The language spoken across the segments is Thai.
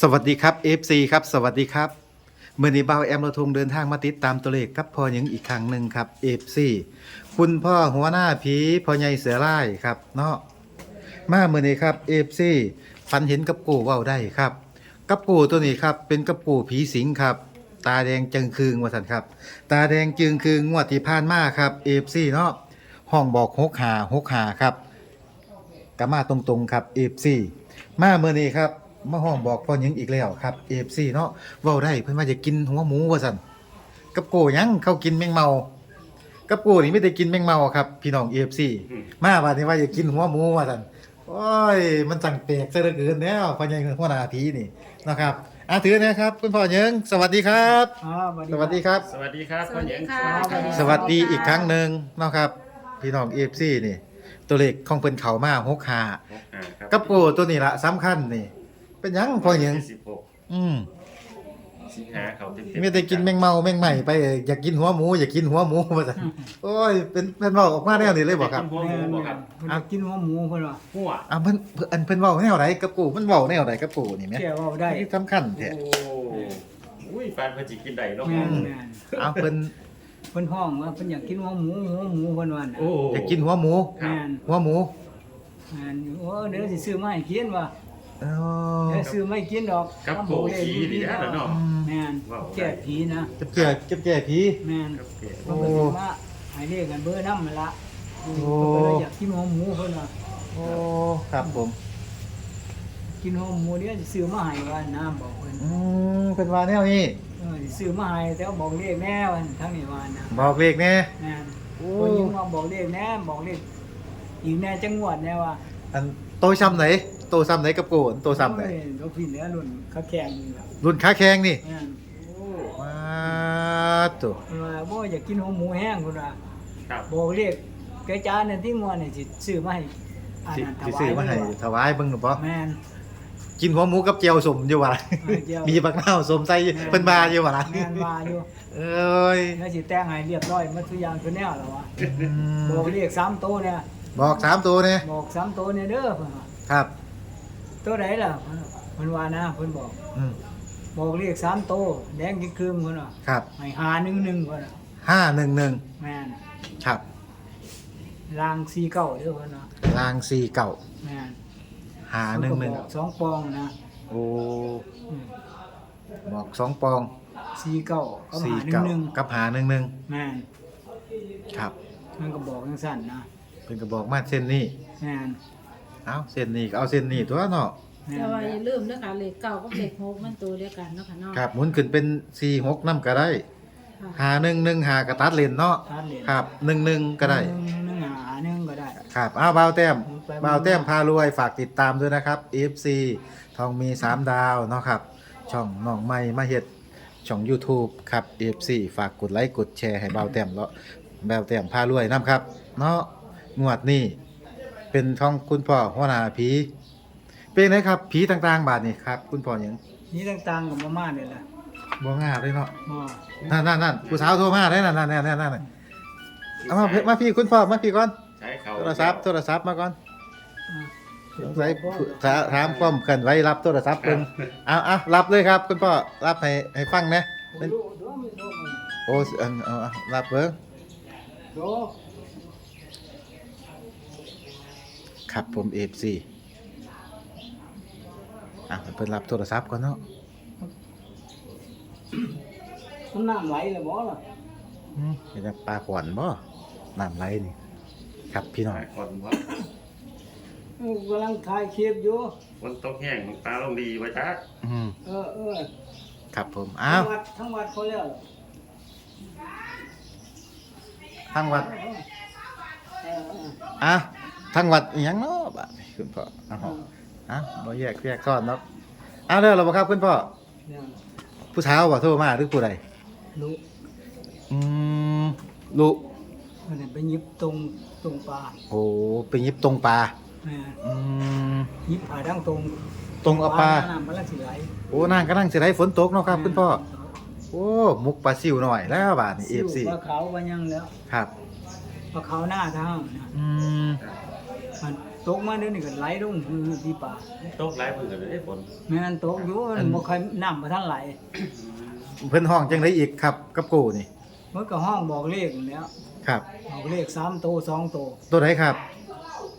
สวัสดีครับ FC ครับ สวัสดีครับเมื่อนี้เบาแอมราทงเดินทางมาติดตามตัวเลขครับพอหยังอีกครั้งหนึ่งครับ FC คุณพ่อหัวหน้าผีพ่อใหญ่เสือร่ายครับเนาะมาเมื่อนี้ครับ FC ฝันเห็นกับกูเว้าได้ครับ กับกูตัวนี้ครับเป็นกับกูผีสิงครับ ตาแดงจึงคืงว่าสันครับ ตาแดงจึงคืงงวดที่ผ่านมาครับ FC เนาะห้องบอกหกหาหกหาครับกมาตรงๆครับ FC มาเมื่อนี้ครับ มาห้องบอกพ่อหยังอีกแล้วครับ FC เนาะเว้าได้เพิ่นว่าจะกินหัวหมูว่าซั่นกับโกหยังเขากินแมงเมากับโกนี่ไม่ได้กินแมงเมาครับ พี่น้อง FC มาว่านี่ว่าจะกินหัวหมูว่าซั่นโอ้ย มันจังแปลกซะเหลือเกินแล้วพ่อใหญ่หัวหน้าผีนี่นะครับอะถือนะครับคุณพ่อหยังสวัสดีครับ อ่าสวัสดีครับ สวัสดีครับสวัสดีค่ะพ่อหญิงสวัสดีอีกครั้งหนึ่งเนาะครับ พี่น้อง FC นี่ ตัวเลขของเพิ่นเข้ามา6 5อ่าครับกับโกตัวนี้ละสำคัญนี่ เป็นหยังพอหยังสิบหกอืมสิงหาเขาเต็มๆไม่ได้กินแมงเมาแมงใหม่ไปเอออยากกินหัวหมูอยากกินหัวหมูว่าซั่นโอ้ยเป็นเพิ่นเว้าออกมาแนวนี้เลยบ่ครับกินหัวหมูบ่ครับเพิ่นจะกินหัวหมูเพิ่นว่าหัวอะเพิ่นเพิ่นอันเพิ่นเว้าแนวใดกับกูมันเว้าแนวใดกับกูนี่แหมแก่เว้าได้นี่สำคัญแท้โอ้อุ้ยปานพจิกินได้เนาะแม่นแม่นเอาเพิ่นเพิ่นห้องว่าเพิ่นอยากกินหัวหมูหัวหมูเพิ่นว่าน่ะโอ้อยากกินหัวหมู ครัแม่บนหัวหมูแม่นโอ้เดี๋ยวสิซื้อมาให้กินว่า อ๋อเดี๋ยวซื้อมาให้กินดอกกับโกผีดีนะเนาะ แม่นแก่ผีนะเจ็บแก่เจ็บแก่ผีแม่นกับเกเพิ่นก็สิมาให้เรียกกันเบอร์นำนั่นละเพิ่นก็เลยอยากกินหัวหมูเพิ่นว่าโอ้ครับผมกินหัวหมูเดี๋ยวสิซื้อมาให้ว่าน้าบอกเพิ่นอืมเพิ่นว่าแนวนี้เออสิซื้อมาให้แต่ว่าบอกเลขแน่ว่าทั้งนี้ว่านะบอกเลขแน่แม่นโอ้คนยิงมาบอกเลขแน่บอกเลขอีกแน่จังหวัดแน่ว่าอันโตซ้ำไหนโตซ้ำไหนกับกูอันโตซ้ำไหนโอ้ยเราผิดแล้วรุ่นเขาแข่งนี่ล่ะรุ่นขาแข็งนี่แม่นโอ้ว้าตัวเพิ่นว่าบ่อยากกินหัวหมูแห้งพุ่นว่าครับ บอกเลขแกจานนั่นที่งวนนี่สิซื้อมาให้อันสินั้นถสิวายซื้อมาให้เพิ่นว่ถวายเบิ่งหนูบ่แม่น กินหัวหมูกับเจียวสมอยู่ว่ะเออเจียว มีบักนาวสมใส่เพิ่นบาอยู่ว่ะล่ะแม่นว่าอยู่เอ้ยแล้วสิแต่งให้เรียบร้อยหมดทุกอย่างคือแนวแล้ววะอืมบอกเลขสามโตวเนี่ยบอกสามตัวเนี่ยบอกสามโตวเนี่ยเด้อเพิ่นว่าครับ ตัวไหนล่ะเพิ่นว่านะเพิ่นบอก อืมบอกเลขสามโตวแดงยิ่งครึ่งเพิ่นว่าครับให้หาหนึ่งหนึ่งเพิ่นว่าห้าหนึ่งหนึ่งแม่นครับรางสีเก่าเด้อเพิ่นว่าลางสี่เก่าแม่นหาหนึ่งหนึ่งเพิ่ก็บอกสองปองนะโอ้อืมบอกสองปองสีเก่าก็สี่หาหนึ่งเก่าหนึ่งกับหาหนึ่งหนึ่งแม่นครับ มันก็บอกจังซั่นนะเพิ่นก็บอกมาเส้นนี้แม่น เอาเส้นนี้ก็เอาเส้นนี้ตัวเนาะแม่นแต่ว่าอย่าลืมนะคะเลขเก่ากับเลขหกมันตัวเดียวกันเนาะค่ะเนาะครับหมุนขึ้นเป็นสี่หกน้ำก็ได้ค่ะหาหนึ่งหนึ่งหากระตัดเลนเนาะตัดเหรียญครับหนึ่งหนึ่งก็ได้หนึ่งหนึ่งหาหนึ่งก็ได้ ครับอ้าวบ่าวแต้มไปมาบ่าวแต้มพารวยฝากติดตามด้วยนะครับ FC ทองมี3ดาวเนาะครับ ช่องน้องใหม่มาเฮ็ดช่อง YouTube ครับ FC ฝากกดไลค์กดแชร์ให้บ่าวแต้มแล้วบ่าวแต้มพารวยนํครับ เนาะงวดนี้ เป็นท้องคุณพ่อหัวหน้าผีเป็นไงครับ ผีต่างๆ บาดนี่ครับ คุณพ่อหยังนี่ต่างๆกับมาม่าเนี่ยแหละบ่ง่าเลยเนาะบ่นั่นนั่นนั่นผู้สาวโทรมาได้นั่นนั่นนั่นนั่นนั่นเอามามาพี่คุณพ่อมาพี่ก่อนใช้เขาโทรศัพท์โทรศัพท์มาก่อนอ่าสงสัยถาถามความเคลื่อนไหวรับโทรศัพท์เพิ่นเอาเอารับเลยครับ คุณพ่อรับให้ให้ฟังนะเป็นดูดูมีดูมีโอ้อันเอาเอารับเบิ่ง ดู ครับผม FC อะเพิ่นรับโทรศัพท์ก่อนเนาะมันน้ำไหลเลยบ่ล่ะอืมเป็นจังปลาขวัญบ่น้ำไหลนี่ ครับพี่น้องหลายคนว่าเออกำลังถ่ายคลิปอยู่ มันต้องแห้งตาลงดีไว้จักอืมเออเออครับผมทั้อ้าวงวัดทั้งวัดเขาแล้วทางวัด เออเอออะ ทางวัดอีหยังเนาะบาดนี้คุณพ่ออ้าวอะบ่แยกแยกซ้อนเนาะอ้าวเด้อแล้วบ่ครับคุณพ่อเนี่ยผู้สาวบ่โทรมาหรือผู้ใดลูกอืมลูกมันนไปหยิบตรงตรงปลาโอ้ไปหยิบตรงปลาแม่อืมหยิบผ่าดังตรงตรงเอาปลาน้ำมันละสิไหลโอ้นางกำลังสิได้ฝนตกเนาะครับคุณพ่อโอ้มุกปลาซิวหน่อยแล้วบาดนี้ซิ่ว FC ปลาขาวปลายังแล้วครับ ปลาขาวหน้าทางนะอืม มันตกมาเดี๋ยวนี้ก็ไหลลงคือที่ป่าตกหลายมือเลยฝนแม่นตกอยู่มันบ่เคยน้ำบ่ทันไหลเพิ่นห้องจังไดอีกครับกับกูนี่มันก็ห้องบอกเลขนั่นแหล้วครับ บอกเลข3โตว2โตวตัวไหนครับ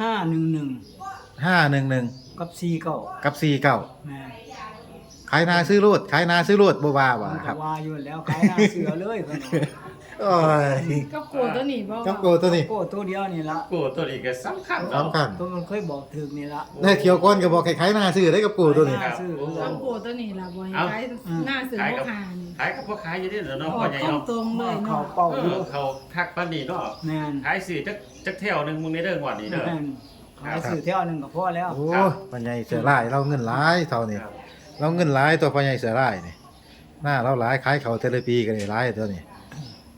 511 511 กับ49กับ 49 แม่นขายนาซื้อรูดขายนาซื้อรูดบ่ว่าว่ามันครัก็บว่าอยู่แล้วขายหน้าเสือเลยเพิ่น โอ้ย กับกูตัวนี้บ่กับกูตัวนี้โอ้ตัวเดียวนี่ละกูตัวนี้ก็สำคัญสำคัญตัวมันเคยบอกถึงนี่ละแน่เขียวก้อนก็บอกให้ขายนาซื้อได้กับกูตัวนี้ขายหาซื้อกับกูตัวนี้ล่ะบ่ให้ขายหน้าเสือบ่ขานขายกับพ่อขายอยู่นี่เหรออเนาะอพ่อกใหญ่ตรงเนาะตรงๆเลยเขาเนาะเป่าเออยู่อเขาทักปานนี้เนาะแม่นขายสื่อจักจักแถวหนึงมึงในเด้องวดนี้เด้อ แม่นขายสื่อเที่ยวหนึงก็พอแล้วโอ้ปัญญาเสือลายเราเงินหลายเท่านี้ครับเราเงินหลายตัวปัญญาเสือลายนี่หน้าเราหลายขายเขาเทเลปีกันนี่หลายตัวนี้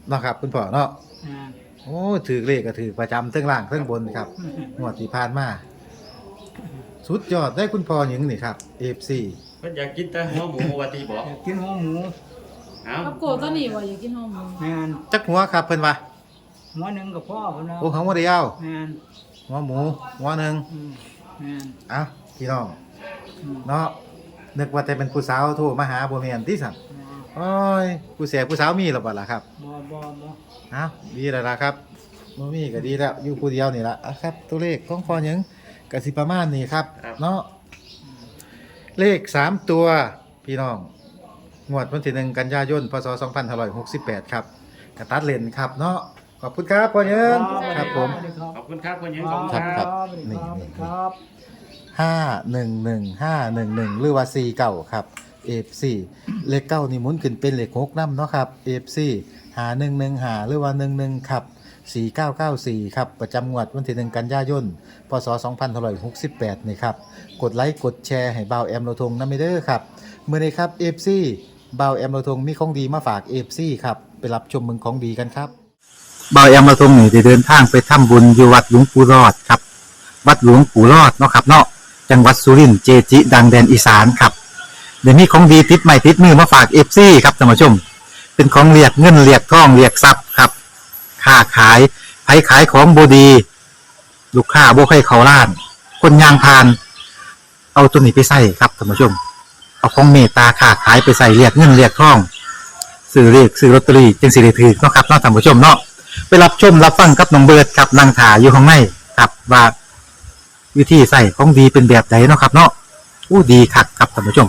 เนาะครับ คุณพ่อเนาะแม่นโอ้ถือเลขก็ถือประจำเทั้งล่างเทั้งบนครับงวดที่ผ่านมาสุดยอดได้คุณพ่อหญิงนี่ครับ FC เพิ่นอยากกินแต่หัวหมูว่าติบอกอยากกินหัวหมูเอ้ากับกูตัวนี้ว่าอยากกินหอมหมูแม่นจักหัวครับเพิ่นว่าหัวหนึงก็พอเพิ่นว่าโอ้หัวเดียวแม่นหัวหมูหัวหนึงอืมแม่นเอ้าพี่น้องอืมเนาะนึกว่าแต่เป็นผู้สาวโทรมาหาบ่แม่นที่สั่น โอ้ยผู้แสบผู้สาวมีแล้วบ่ล่ะครับบ่บ่บ่เอ้าดีแล้วล่ะครับบ่มีก็ดีแล้วอยู่ผู้เดียวนี่ล่ะอะครับ ตัวเลขของพ่อหยังก็สิประมาณนี้ครับ เนาะเลขสามตัวพี่น้องงวดวันที่หนึ่งกันยายนพศ2568 ครับกระตัดเลนครับเนาะขอบคุณครับพ่อหยังครับผมสวัสดีครับขอบคุณครับคุณหญิงคขรัอบบคุณครับ ครับสวัสดีนี่ครับนี่ ครับ ห้าหนึ่งหนึ่งห้าหนึ่งหนึ่งหรือว่าสี่เก้าครับ เอฟซีเลขเก้านี่หมุนขึ้นเป็นเลขหกน้ำเนาะครับเอฟซีหาหนึ่งหนึ่งหาหรือว่าหนึ่งหนึ่งครับสี่เก้าเก้าสี่ครับ ประจำงวดวันที่หนึ่งกันยายนพศสองพันหกสิบแปดนี่ครับ กดไลค์กดแชร์ให้บ่าวแอมโลทงน้ำไม่เด้อครับเมื่อนี้ครับเอฟซีบ่าวแอมโลทงมีของดีมาฝากเอฟซีครับ ไปรับชมเมืองของดีกันครับบ่าวแอมโลทงนี่ได้เดินทางไปทำบุญอยู่วัดหลวงปู่รอดครับ วัดหลวงปู่รอดเนาะครับเนาะจังหวัดสุรินทร์เจจิ ดังแดนอีสานครับ เดี๋ยวนี้ของดีติดใหม่ติดมือมาฝากเอฟซีครับท่านผู้ชม เป็นของเรียกเงินเรียกทองเรียกทรัพย์ครับค้าขายไผขายของบดี ลูกค้าบ่ให้เขาล้าน คนยางพาน เอาตัวนี้ไปใส่ครับท่านผู้ชม เอาของเมตตาค้าขายไปใส่เรียกเงินเรียกทองซื้อเรียกซื้อลอตเตอรี่จึงสิได้ถือเนาะครับเนาะท่านผู้ชมเนาะไปรับชมรับฟังกับน้องเบิร์ดครับนางถาอยู่ข้างในครับว่าวิธีใส่ของดีเป็นแบบไหนเนาะครับเนาะอู้ดีคักครับท่านผู้ชม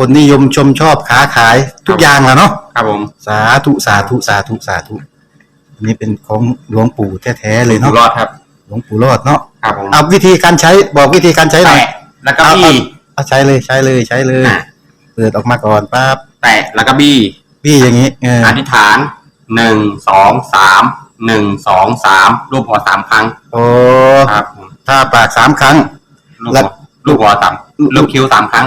คนนิยมชมชอบค้าขายทุกอย่างแหล้วเนาะครับผมสาธุสาธุสาธุสาธุอันนี้เป็นของหลวงปู่แท้ๆเลยอยู่เนาะรอดครับหลวงปู่รอดเนาะครับผมเอาวิธีการใช้บอกวิธีการใช้หน่อยแตะแล้วก็บี้ เอาใช้เลยใช้เลยใช้เลยอะ เปิดออกมาก่อนปั๊บแตะแล้วก็บี้พี่อย่างนี้เอออธิษฐานหนึ่งสองสามหนึ่งสองสามรูปหัวสามครั้งโอ้ครับผมถ้าปากสามครั้งลูกแล้หัววลูกหัวสามลูกคิ้วสามครั้ง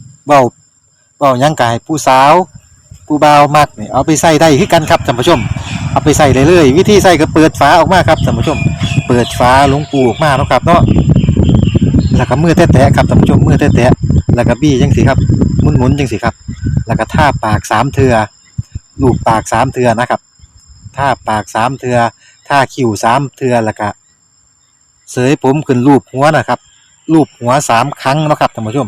เว้าเว้าหยังกายผู้สาวผู้บ่าวมักนี่เอาไปใส่ได้คือกันครับท่านผู้ชม เอาไปใส่เลยเลย วิธีใส่ก็เปิดฝาออกมาครับท่านผู้ชม เปิดฝาลงปูออกมาเนาะครับเนาะแล้วก็มือแตะๆครับท่านผู้ชมมือแตะๆแล้วก็บี้จังสิครับหมุนๆจังสิครับ แล้วก็ท่าปากสามเทือลูบปากสามเทือนะครับท่าปากสามเทือท่าคิ้วสามเทือแล้วก็เสยผมขึ้นรูปหัวนะครับรูปหัวสามครั้งนะครับท่านผู้ชม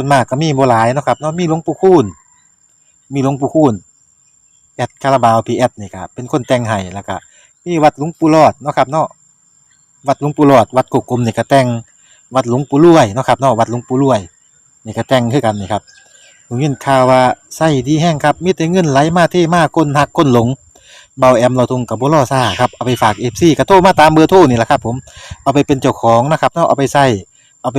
ส่วนมากก็มีโบหลายเนาะครับเนาะมีหลวงปู่คูณมีหลวงปู่คูณแอดคาราบาวพีแอดนี่ครับเป็นคนแต่งให้แล้วก็มีวัดหลวงปู่รอดเนาะครับเนาะวัดหลวงปู่รอด วัดกกกลมนี่ก็แต่งวัดหลวงปู่รวยเนาะครับเนาะวัดหลวงปู่รวยนี่ก็แต่งคือกันนี่ครับผมยินข่าวว่าไส้ดีแห้งครับมีแต่เงินไหลมาเทมาก้นหักก้นหลงเบาแอมเราทงกับบ่รอซ่าครับเอาไปฝาก FC ก็โทรมาตามเบอร์โทรนี่แหละครับผมเอาไปเป็นเจ้าของนะครับเนาะเอาไปใส่เอาไป